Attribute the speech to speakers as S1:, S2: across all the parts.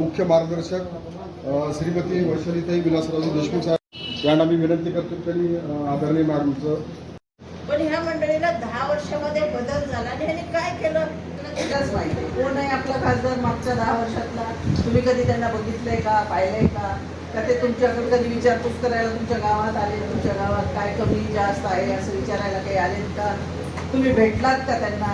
S1: मुख्य मार्गदर्शक श्रीमती वैशालीताई विलासरावजी देशमुख साहेब यांना मी विनंती करतो त्यांनी अ, आदरणीय मॅडमचं
S2: पण ह्या मंडळीला दहा वर्षामध्ये बदल झाला आणि ह्याने काय केलं? त्यालाच माहिती. कोण आहे आपला खासदार मागच्या दहा वर्षातला? तुम्ही कधी त्यांना बघितलंय का? पाहिलंय का? का ते तुमच्याकडे कधी विचारपूस करायला तुमच्या गावात आले? तुमच्या गावात काय कमी जास्त आहे असं विचारायला काही आलेत का? तुम्ही भेटलात का त्यांना?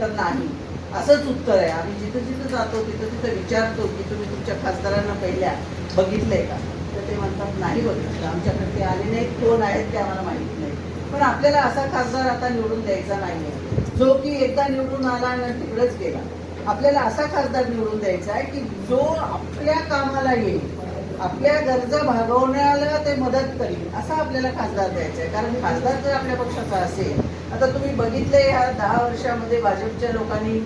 S2: तर नाही. असंच उत्तर आहे. आम्ही जिथं जिथं जातो तिथं तिथं विचारतो की तुम्ही तुमच्या खासदारांना पहिल्या बघितलंय का? तर ते म्हणतात नाही बघितलं. आमच्याकडे ते आले नाहीत कोण आहेत ते आम्हाला माहिती नाही. पण आपल्याला असा खासदार आता निवडून द्यायचा नाहीये. जो की एकदा निवडून आला आणि तिकडेच गेला. आपल्याला असा खासदार निवडून द्यायचा आहे की जो आपल्या कामाला येईल आपल्या गरजा भागवण्याला ते मदत करील असा आपल्याला खासदार द्यायचा आहे. कारण खासदार जर आपल्या पक्षाचा असेल आता तुम्ही बघितले ह्या दहा वर्षामध्ये भाजपच्या लोकांनी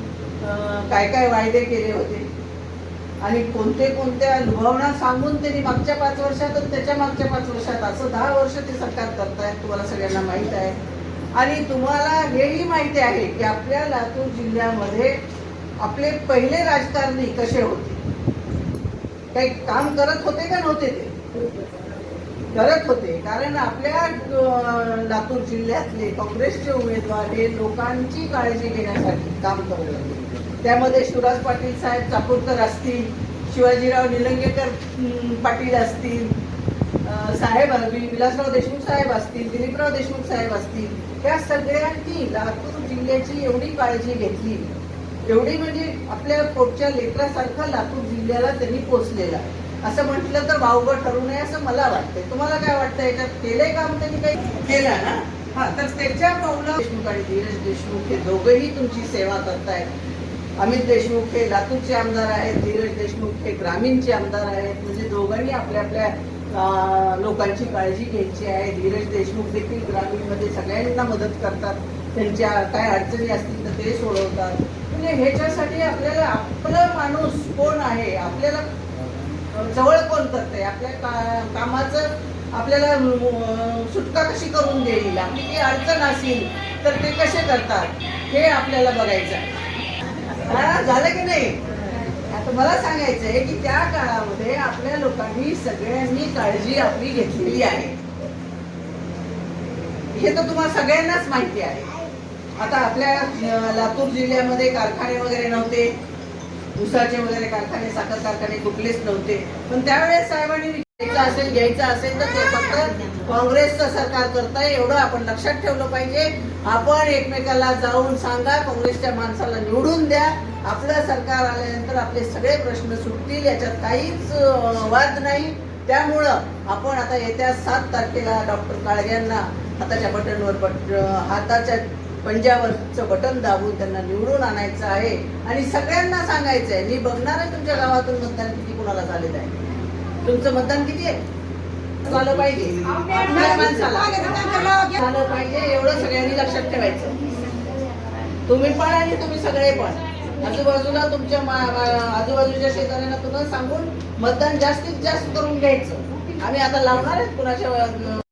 S2: काय काय वायदे केले होते. आणि कोणते कोणत्या लुभावना सांगून त्यांनी मागच्या पाच वर्षात आणि त्याच्या मागच्या पाच वर्षात असं दहा वर्ष ते सरकार करतायत तुम्हाला सगळ्यांना माहीत आहे. आणि तुम्हाला हेही माहिती आहे की आपल्या लातूर जिल्ह्यामध्ये आपले पहिले राजकारणी कसे होते? काही काम करत होते का नव्हते ते? करत होते. कारण आपल्या लातूर जिल्ह्यातले काँग्रेसचे उमेदवार हे लोकांची काळजी घेण्यासाठी काम करत होते. त्यामध्ये शिवराज पाटील साहेब चाकूरकर असतील शिवाजीराव निलंगेकर पाटील असतील साहेब विलासराव देशमुख साहेब असतील दिलीपराव देशमुख साहेब असतील त्या सगळ्यांनी लातूर जिल्ह्याची एवढी काळजी घेतली. एवढी म्हणजे आपल्या पोटच्या लेकरासारखा लातूर जिल्ह्याला त्यांनी पोचलेला. आहे असं म्हटलं तर वावगं ठरू नये असं मला वाटतंय. तुम्हाला काय वाटतं याच्यात केलंय काम त्यांनी काही? केलं ना? हा तर त्याच्या पावलं देशमुख आणि धीरज देशमुख हे दोघेही तुमची सेवा करतायत. अमित देशमुख हे लातूरचे आमदार आहेत धीरज देशमुख हे ग्रामीणचे आमदार आहेत. म्हणजे दोघांनी आपल्या आपल्या लोकांची काळजी घ्यायची आहे. धीरज देशमुख देखील ग्रामीणमध्ये सगळ्यांना मदत करतात. त्यांच्या काय अडचणी असतील तर ते सोडवतात. म्हणजे ह्याच्यासाठी आपल्याला आपलं माणूस कोण आहे? आपल्याला जवळ कोण करते आपल्या का- कामाचं आपल्याला सुटका कशी करून देईल? आपली काही अडचण असेल तर ते कसे करतात? हे आपल्याला बघायचं हा, झालं की नाही? आता मला सांगायचं आहे की त्या काळामध्ये आपल्या लोकांनी सगळ्यांनी काळजी आपली घेतलेली आहे. हे तर तुम्हाला सगळ्यांनाच माहिती आहे. आता आपल्या लातूर जिल्ह्यामध्ये कारखाने वगैरे नव्हते. उसाचे वगैरे कारखाने साखर कारखाने कुठलेच नव्हते. पण त्यावेळेस साहेबांनी घ्यायचं असेल घ्यायचं असेल तर ते फक्त काँग्रेसचं सरकार करताय एवढं आपण लक्षात ठेवलं पाहिजे. आपण एकमेकाला जाऊन सांगा काँग्रेसच्या माणसाला निवडून द्या. आपलं सरकार आल्यानंतर आपले सगळे प्रश्न सुटतील याच्यात काहीच वाद नाही. त्यामुळं आपण आता येत्या सात तारखेला डॉक्टर काळग्यांना हाताच्या बटनवर बट हाताच्या पंजावरचं बटन दाबून त्यांना निवडून आणायचं आहे. आणि सगळ्यांना सांगायचं आहे मी बघणार आहे तुमच्या गावातून मतदान किती कुणाला झालेलं आहे. तुमचं मतदान किती आहे? झालं पाहिजे. झालं पाहिजे एवढं सगळ्यांनी लक्षात ठेवायचं. तुम्ही पण आणि तुम्ही सगळे पण. आजूबाजूला तुमच्या आजूबाजूच्या शेजाऱ्यांना तुला सांगून मतदान जास्तीत जास्त करून घ्यायचं. आम्ही आता लावणार आहेत कुणाच्या